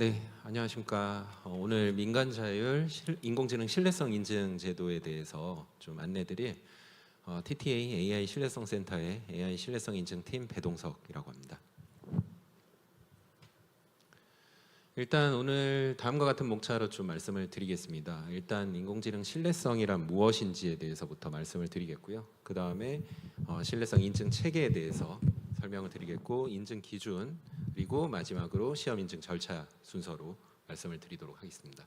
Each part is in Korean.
네, 안녕하십니까. 어, 오늘 민간 자율 실- 인공지능 신뢰성 인증 제도에 대해서 좀 안내드릴 어, TTA AI 신뢰성 센터의 AI 신뢰성 인증 팀 배동석이라고 합니다. 일단 오늘 다음과 같은 목차로 좀 말씀을 드리겠습니다. 일단 인공지능 신뢰성이란 무엇인지에 대해서부터 말씀을 드리겠고요. 그 다음에 어, 신뢰성 인증 체계에 대해서 설명을 드리겠고 인증 기준 그리고 마지막으로 시험 인증 절차 순서로 말씀을 드리도록 하겠습니다.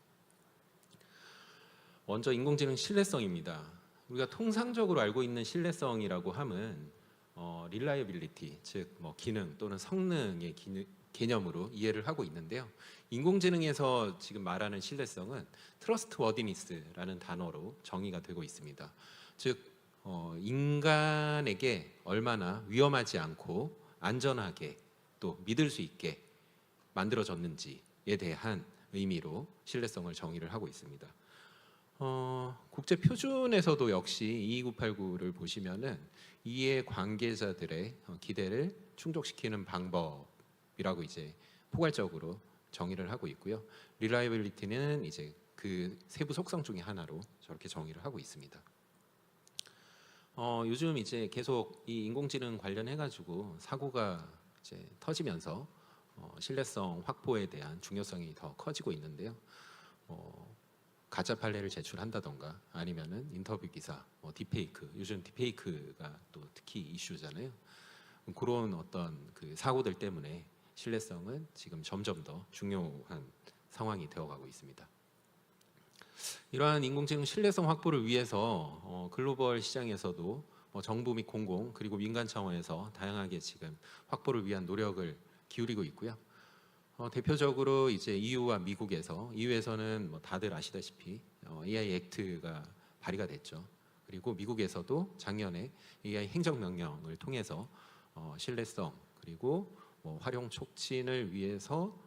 먼저 인공지능 신뢰성입니다. 우리가 통상적으로 알고 있는 신뢰성이라고 함은 어, reliability, 즉뭐 기능 또는 성능의 기능, 개념으로 이해를 하고 있는데요. 인공지능에서 지금 말하는 신뢰성은 trustworthiness라는 단어로 정의가 되고 있습니다. 즉 어, 인간에게 얼마나 위험하지 않고 안전하게 또 믿을 수 있게 만들어졌는지에 대한 의미로 신뢰성을 정의를 하고 있습니다. 어, 국제 표준에서도 역시 22989를 보시면은 이해 관계자들의 어, 기대를 충족시키는 방법이라고 이제 포괄적으로 정의를 하고 있고요. reliability는 이제 그 세부 속성 중에 하나로 저렇게 정의를 하고 있습니다. 어, 요즘 이제 계속 이 인공지능 관련해 가지고 사고가 이제 터지면서 어, 신뢰성 확보에 대한 중요성이 더 커지고 있는데요. 어, 가짜 판례를 제출한다던가 아니면은 인터뷰 기사, 뭐 딥페이크, 요즘 딥페이크가 또 특히 이슈잖아요. 그런 어떤 그 사고들 때문에 신뢰성은 지금 점점 더 중요한 상황이 되어가고 있습니다. 이러한 인공지능 신뢰성 확보를 위해서 어, 글로벌 시장에서도 뭐 정부 및 공공 그리고 민간 차원에서 다양하게 지금 확보를 위한 노력을 기울이고 있고요. 어, 대표적으로 이제 EU와 미국에서 EU에서는 뭐 다들 아시다시피 어, AI 액트가 발의가 됐죠. 그리고 미국에서도 작년에 AI 행정명령을 통해서 어, 신뢰성 그리고 뭐 활용 촉진을 위해서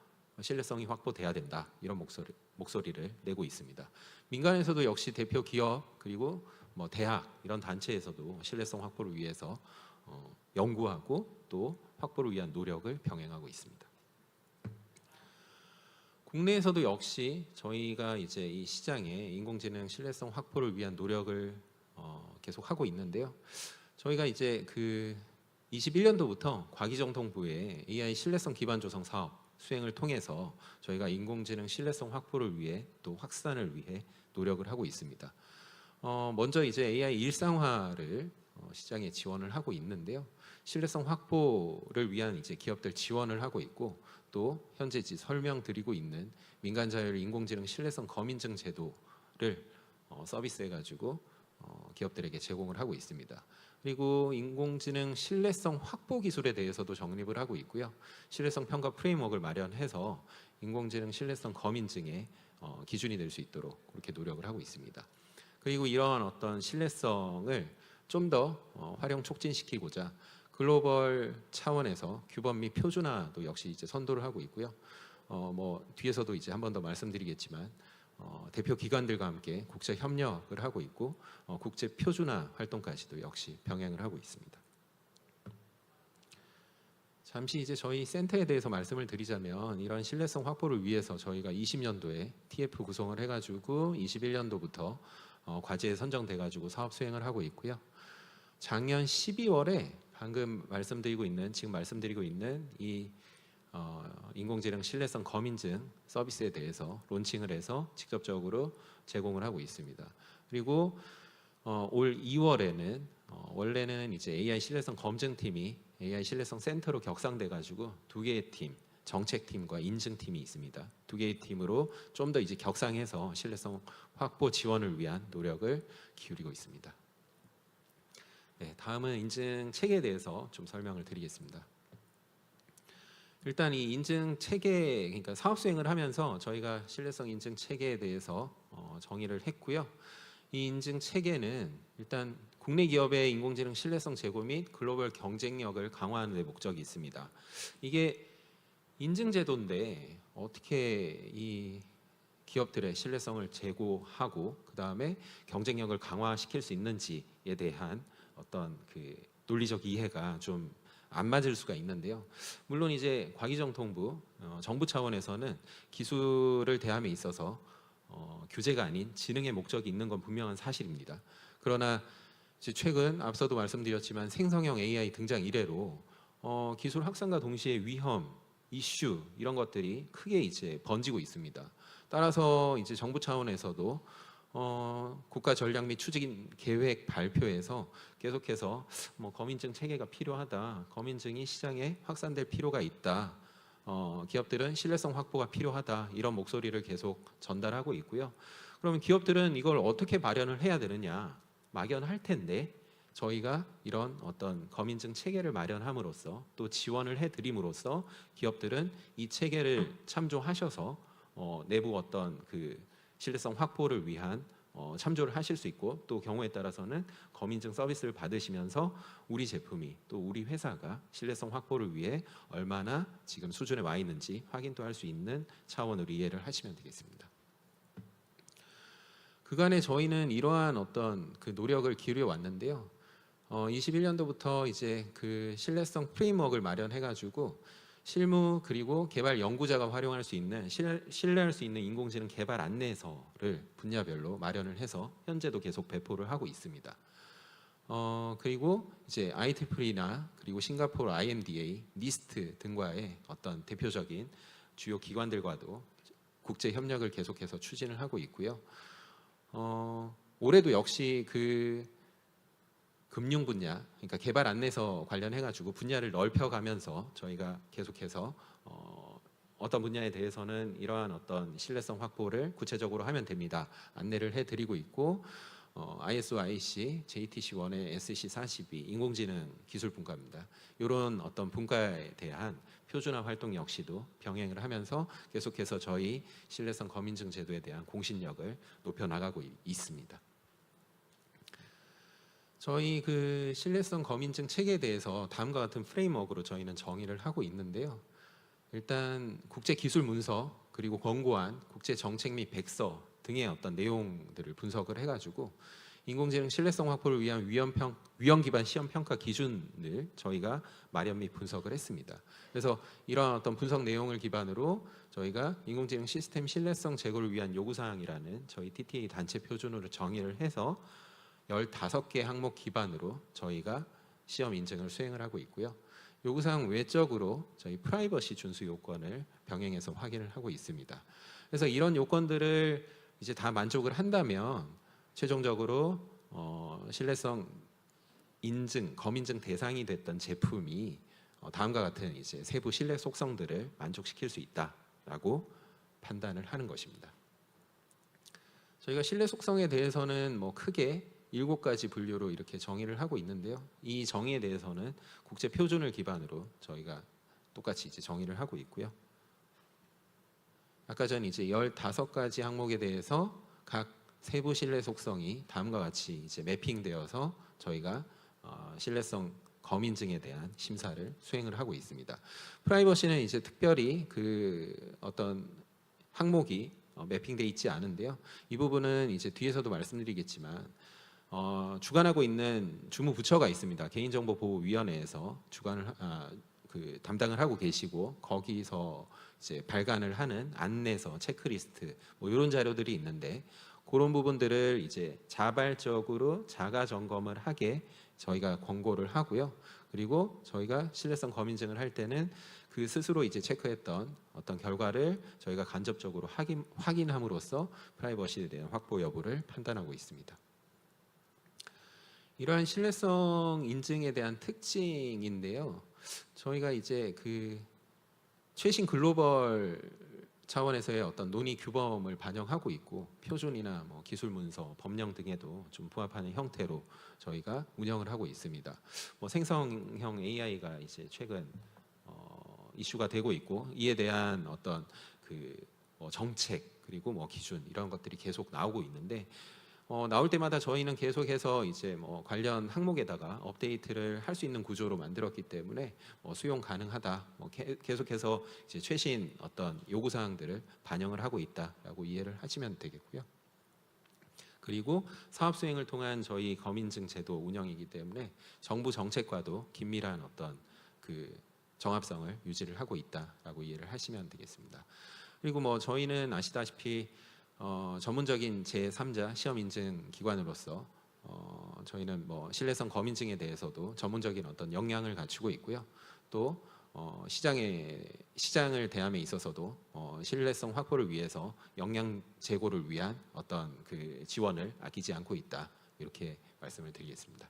신뢰성이 확보돼야 된다 이런 목소리, 목소리를 내고 있습니다. 민간에서도 역시 대표 기업 그리고 뭐 대학 이런 단체에서도 신뢰성 확보를 위해서 어, 연구하고 또 확보를 위한 노력을 병행하고 있습니다. 국내에서도 역시 저희가 이제 이 시장에 인공지능 신뢰성 확보를 위한 노력을 어, 계속 하고 있는데요. 저희가 이제 그 21년도부터 과기정통부의 AI 신뢰성 기반 조성 사업 수행을 통해서 저희가 인공지능 신뢰성 확보를 위해 또 확산을 위해 노력을 하고 있습니다. 어, 먼저 이제 AI 일상화를 어, 시장에 지원을 하고 있는데요. 신뢰성 확보를 위한 이제 기업들 지원을 하고 있고 또 현재 지 설명드리고 있는 민간 자율 인공지능 신뢰성 검인증 제도를 어, 서비스해 가지고 어, 기업들에게 제공을 하고 있습니다. 그리고 인공지능 신뢰성 확보 기술에 대해서도 정립을 하고 있고요. 신뢰성 평가 프레임워크를 마련해서 인공지능 신뢰성 검인증의 어, 기준이 될 수 있도록 그렇게 노력을 하고 있습니다. 그리고 이러한 어떤 신뢰성을 좀더 어, 활용 촉진시키고자 글로벌 차원에서 규범 및 표준화도 역시 이제 선도를 하고 있고요. 어, 뭐 뒤에서도 이제 한 번 더 말씀드리겠지만 어, 대표 기관들과 함께 국제 협력을 하고 있고 어, 국제 표준화 활동까지도 역시 병행을 하고 있습니다. 잠시 이제 저희 센터에 대해서 말씀을 드리자면 이런 신뢰성 확보를 위해서 저희가 20년도에 TF 구성을 해가지고 21년도부터 어, 과제에 선정돼 가지고 사업 수행을 하고 있고요. 작년 12월에 방금 말씀드리고 있는 지금 말씀드리고 있는 이 어, 인공지능 신뢰성 검인증 서비스에 대해서 론칭을 해서 직접적으로 제공을 하고 있습니다. 그리고 어, 올 2월에는 어, 원래는 이제 AI 신뢰성 검증팀이 AI 신뢰성 센터로 격상돼 가지고 두 개의 팀 정책팀과 인증팀이 있습니다. 두 개의 팀으로 좀 더 이제 격상해서 신뢰성 확보 지원을 위한 노력을 기울이고 있습니다. 네, 다음은 인증 체계에 대해서 좀 설명을 드리겠습니다. 일단 이 인증 체계 그러니까 사업 수행을 하면서 저희가 신뢰성 인증 체계에 대해서 어, 정의를 했고요. 이 인증 체계는 일단 국내 기업의 인공지능 신뢰성 제고 및 글로벌 경쟁력을 강화하는 데 목적이 있습니다. 이게 인증 제도인데 어떻게 이 기업들의 신뢰성을 제고하고 그 다음에 경쟁력을 강화시킬 수 있는지에 대한 어떤 그 논리적 이해가 좀 안 맞을 수가 있는데요. 물론 이제 과기정통부 어, 정부 차원에서는 기술을 대함에 있어서 어, 교재가 아닌 지능의 목적이 있는 건 분명한 사실입니다. 그러나 최근 앞서도 말씀드렸지만 생성형 AI 등장 이래로 어, 기술 확산과 동시에 위험, 이슈 이런 것들이 크게 이제 번지고 있습니다. 따라서 이제 정부 차원에서도 어, 국가 전략 및 추진 계획 발표에서 계속해서 뭐 거민증 체계가 필요하다, 거민증이 시장에 확산될 필요가 있다. 어, 기업들은 신뢰성 확보가 필요하다 이런 목소리를 계속 전달하고 있고요. 그러면 기업들은 이걸 어떻게 마련을 해야 되느냐 막연할 텐데 저희가 이런 어떤 거민증 체계를 마련함으로써 또 지원을 해드림으로써 기업들은 이 체계를 참조하셔서 어, 내부 어떤 그 신뢰성 확보를 위한 어, 참조를 하실 수 있고 또 경우에 따라서는 거민증 서비스를 받으시면서 우리 제품이 또 우리 회사가 신뢰성 확보를 위해 얼마나 지금 수준에 와 있는지 확인도 할 수 있는 차원으로 이해를 하시면 되겠습니다. 그간에 저희는 이러한 어떤 그 노력을 기울여 왔는데요. 어, 21년도부터 이제 그 신뢰성 프레임워크를 마련해 가지고 실무 그리고 개발 연구자가 활용할 수 있는 실, 신뢰 할 수 있는 인공지능 개발 안내서를 분야별로 마련을 해서 현재도 계속 배포를 하고 있습니다. 어, 그리고 이제 IEEE나 그리고 싱가포르 IMDA, 니스트 등과의 어떤 대표적인 주요 기관들과도 국제 협력을 계속해서 추진을 하고 있고요. 어, 올해도 역시 그 금융 분야, 그러니까 개발 안내서 관련해 가지고 분야를 넓혀가면서 저희가 계속해서 어, 어떤 분야에 대해서는 이러한 어떤 신뢰성 확보를 구체적으로 하면 됩니다. 안내를 해드리고 있고 어, ISO, IC, JTC1의 SC42 인공지능 기술 분과입니다. 이런 어떤 분과에 대한 표준화 활동 역시도 병행을 하면서 계속해서 저희 신뢰성 거민증 제도에 대한 공신력을 높여 나가고 있습니다. 저희 그 신뢰성 거민증 체계에 대해서 다음과 같은 프레임워크로 저희는 정의를 하고 있는데요. 일단 국제 기술 문서 그리고 권고안, 국제 정책 및 백서 등의 어떤 내용들을 분석을 해가지고 인공지능 신뢰성 확보를 위한 위험 평 위험 기반 시험 평가 기준을 저희가 마련 및 분석을 했습니다. 그래서 이러한 어떤 분석 내용을 기반으로 저희가 인공지능 시스템 신뢰성 제고를 위한 요구 사항이라는 저희 TTA 단체 표준으로 정의를 해서 15개 항목 기반으로 저희가 시험 인증을 수행을 하고 있고요. 요구사항 외적으로 저희 프라이버시 준수 요건을 병행해서 확인을 하고 있습니다. 그래서 이런 요건들을 이제 다 만족을 한다면 최종적으로 어, 신뢰성 인증, 검인증 대상이 됐던 제품이 어, 다음과 같은 이제 세부 신뢰 속성들을 만족시킬 수 있다라고 판단을 하는 것입니다. 저희가 신뢰 속성에 대해서는 뭐 크게 일곱 가지 분류로 이렇게 정의를 하고 있는데요. 이 정의에 대해서는 국제 표준을 기반으로 저희가 똑같이 이제 정의를 하고 있고요. 아까 전 이제 15가지 항목에 대해서 각 세부 신뢰 속성이 다음과 같이 이제 매핑되어서 저희가 어, 신뢰성 검인증에 대한 심사를 수행을 하고 있습니다. 프라이버시는 이제 특별히 그 어떤 항목이 어, 매핑돼 있지 않은데요. 이 부분은 이제 뒤에서도 말씀드리겠지만 어, 주관하고 있는 주무부처가 있습니다. 개인정보보호위원회에서 주관을 아, 그 담당을 하고 계시고 거기서 이제 발간을 하는 안내서, 체크리스트 뭐 이런 자료들이 있는데 그런 부분들을 이제 자발적으로 자가 점검을 하게 저희가 권고를 하고요. 그리고 저희가 신뢰성 검인증을 할 때는 그 스스로 이제 체크했던 어떤 결과를 저희가 간접적으로 확인, 확인함으로써 프라이버시에 대한 확보 여부를 판단하고 있습니다. 이러한 신뢰성 인증에 대한 특징인데요. 저희가 이제 그 최신 글로벌 차원에서의 어떤 논의 규범을 반영하고 있고 표준이나 뭐 기술 문서, 법령 등에도 좀 부합하는 형태로 저희가 운영을 하고 있습니다. 뭐 생성형 AI가 이제 최근 어, 이슈가 되고 있고 이에 대한 어떤 그 뭐 정책 그리고 뭐 기준 이런 것들이 계속 나오고 있는데 어, 나올 때마다 저희는 계속해서 이제 뭐 관련 항목에다가 업데이트를 할 수 있는 구조로 만들었기 때문에 뭐 수용 가능하다. 뭐 게, 계속해서 이제 최신 어떤 요구 사항들을 반영을 하고 있다라고 이해를 하시면 되겠고요. 그리고 사업 수행을 통한 저희 검인증 제도 운영이기 때문에 정부 정책과도 긴밀한 어떤 그 정합성을 유지를 하고 있다라고 이해를 하시면 되겠습니다. 그리고 뭐 저희는 아시다시피 어, 전문적인 제3자 시험 인증 기관으로서 어, 저희는 뭐 신뢰성 검인증에 대해서도 전문적인 어떤 역량을 갖추고 있고요. 또 어, 시장에 시장을 대함에 있어서도 어, 신뢰성 확보를 위해서 역량 제고를 위한 어떤 그 지원을 아끼지 않고 있다 이렇게 말씀을 드리겠습니다.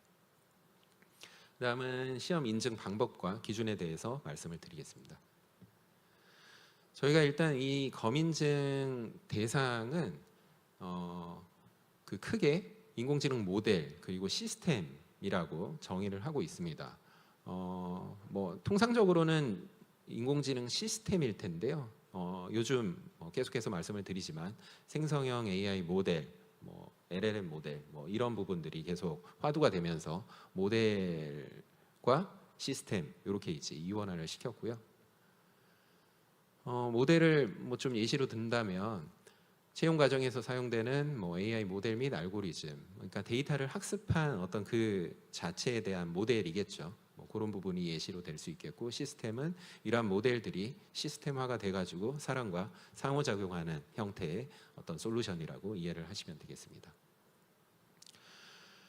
그다음은 시험 인증 방법과 기준에 대해서 말씀을 드리겠습니다. 저희가 일단 이 검인증 대상은 어, 그 크게 인공지능 모델 그리고 시스템이라고 정의를 하고 있습니다. 어, 뭐 통상적으로는 인공지능 시스템일 텐데요. 어, 요즘 뭐 계속해서 말씀을 드리지만 생성형 AI 모델, 뭐 LLM 모델, 뭐 이런 부분들이 계속 화두가 되면서 모델과 시스템 이렇게 이제 이원화를 시켰고요. 어, 모델을 뭐 좀 예시로 든다면 채용 과정에서 사용되는 뭐 AI 모델 및 알고리즘, 그러니까 데이터를 학습한 어떤 그 자체에 대한 모델이겠죠. 뭐 그런 부분이 예시로 될 수 있겠고 시스템은 이러한 모델들이 시스템화가 돼가지고 사람과 상호작용하는 형태의 어떤 솔루션이라고 이해를 하시면 되겠습니다.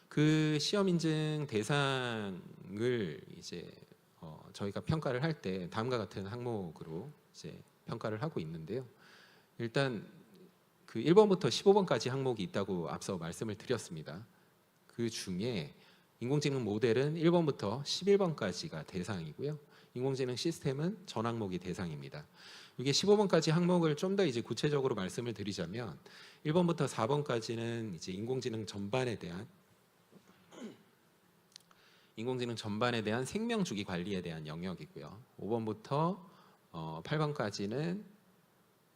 그 시험 인증 대상을 이제 어, 저희가 평가를 할 때 다음과 같은 항목으로 이제 평가를 하고 있는데요. 일단 그 1번부터 15번까지 항목이 있다고 앞서 말씀을 드렸습니다. 그 중에 인공지능 모델은 1번부터 11번까지가 대상이고요. 인공지능 시스템은 전 항목이 대상입니다. 이게 15번까지 항목을 좀 더 이제 구체적으로 말씀을 드리자면 1번부터 4번까지는 이제 인공지능 전반에 대한 인공지능 전반에 대한 생명 주기 관리에 대한 영역이고요. 5번부터 어, 8번까지는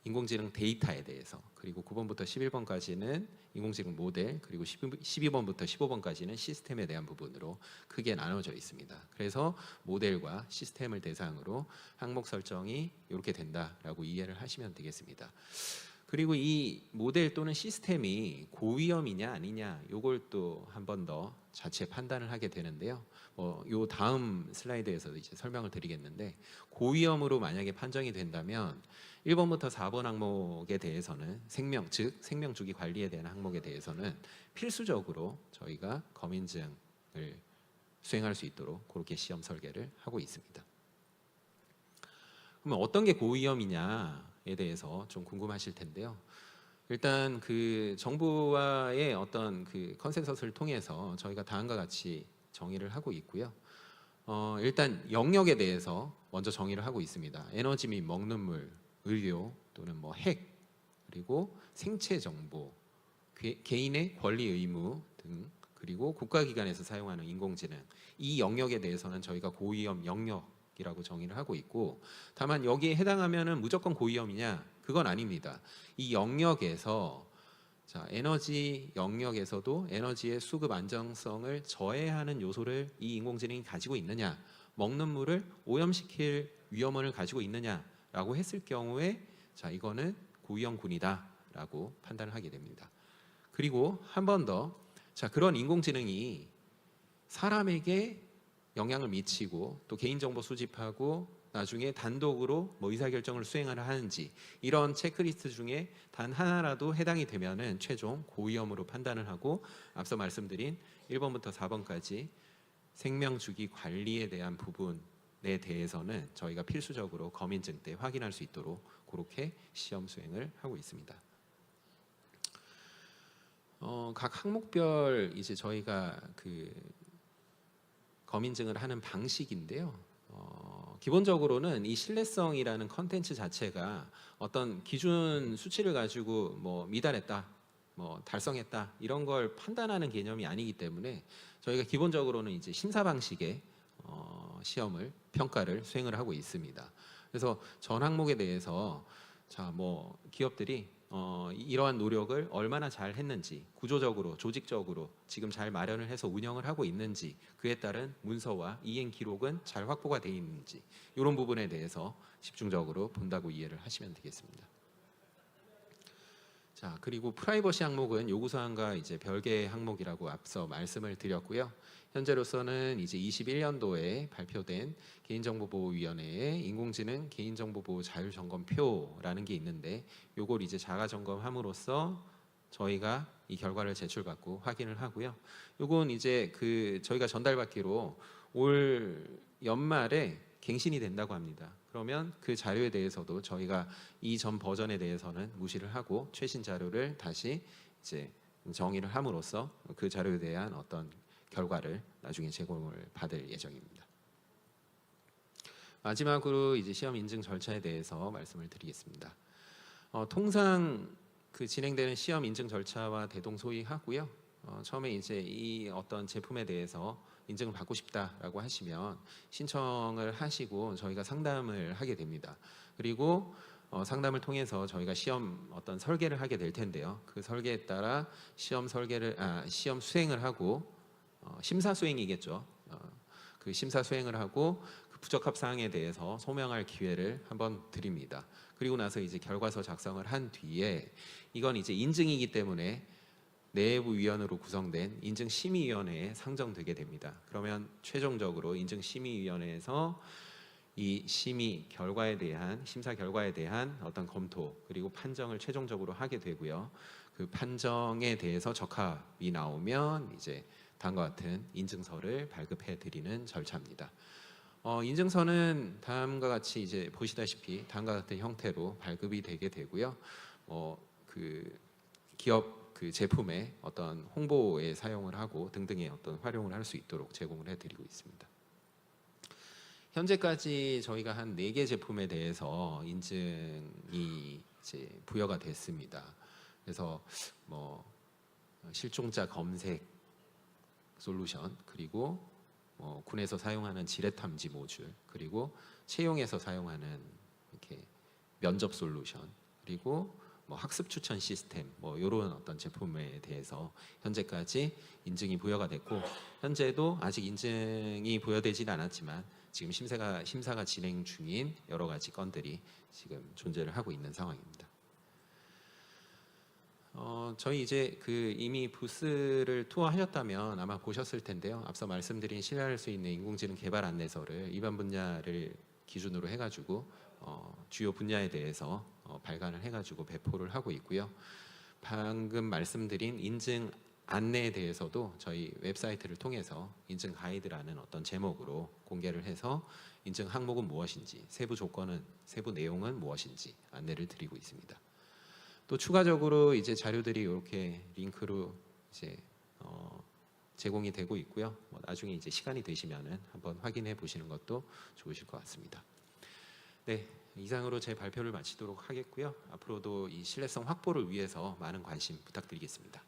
인공지능 데이터에 대해서 그리고 9번부터 11번까지는 인공지능 모델 그리고 12 번부터 15번까지는 시스템에 대한 부분으로 크게 나눠져 있습니다. 그래서 모델과 시스템을 대상으로 항목 설정이 이렇게 된다라고 이해를 하시면 되겠습니다. 그리고 이 모델 또는 시스템이 고위험이냐 아니냐 요걸 또 한 번 더 자체 판단을 하게 되는데요. 뭐요 다음 슬라이드에서 이제 설명을 드리겠는데 고위험으로 만약에 판정이 된다면 1번부터 4번 항목에 대해서는 생명 즉 생명 주기 관리에 대한 항목에 대해서는 필수적으로 저희가 검인증을 수행할 수 있도록 그렇게 시험 설계를 하고 있습니다. 그러면 어떤 게 고위험이냐에 대해서 좀 궁금하실 텐데요. 일단 그 정부와의 어떤 그 컨센서스를 통해서 저희가 다음과 같이 정의를 하고 있고요. 어, 일단 영역에 대해서 먼저 정의를 하고 있습니다. 에너지 및 먹는 물, 의료 또는 뭐 핵, 그리고 생체 정보, 개, 개인의 권리 의무 등 그리고 국가기관에서 사용하는 인공지능 이 영역에 대해서는 저희가 고위험 영역이라고 정의를 하고 있고 다만 여기에 해당하면은 무조건 고위험이냐 그건 아닙니다. 이 영역에서 자, 에너지 영역에서도 에너지의 수급 안정성을 저해하는 요소를 이 인공지능이 가지고 있느냐, 먹는 물을 오염시킬 위험을 가지고 있느냐라고 했을 경우에 자, 이거는 고위험군이다라고 판단을 하게 됩니다. 그리고 한 번 더, 자, 그런 인공지능이 사람에게 영향을 미치고 또 개인정보 수집하고 나중에 단독으로 뭐 의사결정을 수행하려 하는지 이런 체크리스트 중에 단 하나라도 해당이 되면은 최종 고위험으로 판단을 하고 앞서 말씀드린 1번부터 4번까지 생명 주기 관리에 대한 부분에 대해서는 저희가 필수적으로 검인증 때 확인할 수 있도록 그렇게 시험 수행을 하고 있습니다. 어, 각 항목별 이제 저희가 그 검인증을 하는 방식인데요. 어, 기본적으로는 이 신뢰성이라는 컨텐츠 자체가 어떤 기준 수치를 가지고 뭐 미달했다, 뭐 달성했다 이런 걸 판단하는 개념이 아니기 때문에 저희가 기본적으로는 이제 심사 방식의 어, 시험을 평가를 수행을 하고 있습니다. 그래서 전 항목에 대해서 자 뭐 기업들이 어, 이러한 노력을 얼마나 잘 했는지 구조적으로 조직적으로 지금 잘 마련을 해서 운영을 하고 있는지 그에 따른 문서와 이행 기록은 잘 확보가 되어 있는지 이런 부분에 대해서 집중적으로 본다고 이해를 하시면 되겠습니다. 자 그리고 프라이버시 항목은 요구 사항과 이제 별개의 항목이라고 앞서 말씀을 드렸고요. 현재로서는 이제 21년도에 발표된 개인정보보호위원회의 인공지능 개인정보보호 자율점검표라는 게 있는데 요걸 이제 자가 점검함으로써 저희가 이 결과를 제출받고 확인을 하고요. 요건 이제 그 저희가 전달받기로 올 연말에 갱신이 된다고 합니다. 그러면 그 자료에 대해서도 저희가 이전 버전에 대해서는 무시를 하고 최신 자료를 다시 이제 정의를 함으로써 그 자료에 대한 어떤 결과를 나중에 제공을 받을 예정입니다. 마지막으로 이제 시험 인증 절차에 대해서 말씀을 드리겠습니다. 어, 통상 그 진행되는 시험 인증 절차와 대동소이하고요. 어, 처음에 이제 이 어떤 제품에 대해서 인증을 받고 싶다라고 하시면 신청을 하시고 저희가 상담을 하게 됩니다. 그리고 어, 상담을 통해서 저희가 시험 어떤 설계를 하게 될 텐데요. 그 설계에 따라 시험 설계를 아, 시험 수행을 하고 어, 심사 수행이겠죠. 어, 그 심사 수행을 하고 그 부적합 사항에 대해서 소명할 기회를 한번 드립니다. 그리고 나서 이제 결과서 작성을 한 뒤에 이건 이제 인증이기 때문에 내부 위원으로 구성된 인증 심의위원회에 상정되게 됩니다. 그러면 최종적으로 인증 심의위원회에서 이 심의 결과에 대한 심사 결과에 대한 어떤 검토 그리고 판정을 최종적으로 하게 되고요. 그 판정에 대해서 적합이 나오면 이제 다음과 같은 인증서를 발급해 드리는 절차입니다. 어, 인증서는 다음과 같이 이제 보시다시피 다음과 같은 형태로 발급이 되게 되고요. 어, 그 기업 그 제품의 어떤 홍보에 사용을 하고 등등의 어떤 활용을 할 수 있도록 제공을 해드리고 있습니다. 현재까지 저희가 한네개 제품에 대해서 인증이 이제 부여가 됐습니다. 그래서 뭐 실종자 검색 솔루션 그리고 어, 군에서 사용하는 지뢰 탐지 모듈 그리고 채용에서 사용하는 이렇게 면접 솔루션 그리고 뭐 학습 추천 시스템 뭐 이런 어떤 제품에 대해서 현재까지 인증이 부여가 됐고 현재도 아직 인증이 부여되지는 않았지만 지금 심사가 심사가 진행 중인 여러 가지 건들이 지금 존재를 하고 있는 상황입니다. 어, 저희 이제 그 이미 부스를 투어하셨다면 아마 보셨을 텐데요. 앞서 말씀드린 신뢰할 수 있는 인공지능 개발 안내서를 입안 분야를 기준으로 해가지고 어, 주요 분야에 대해서 어, 발간을 해가지고 배포를 하고 있고요. 방금 말씀드린 인증 안내에 대해서도 저희 웹사이트를 통해서 인증 가이드라는 어떤 제목으로 공개를 해서 인증 항목은 무엇인지, 세부 조건은 세부 내용은 무엇인지 안내를 드리고 있습니다. 또 추가적으로 이제 자료들이 이렇게 링크로 이제 어, 제공이 되고 있고요. 뭐 나중에 이제 시간이 되시면은 한번 확인해 보시는 것도 좋으실 것 같습니다. 네, 이상으로 제 발표를 마치도록 하겠고요. 앞으로도 이 신뢰성 확보를 위해서 많은 관심 부탁드리겠습니다.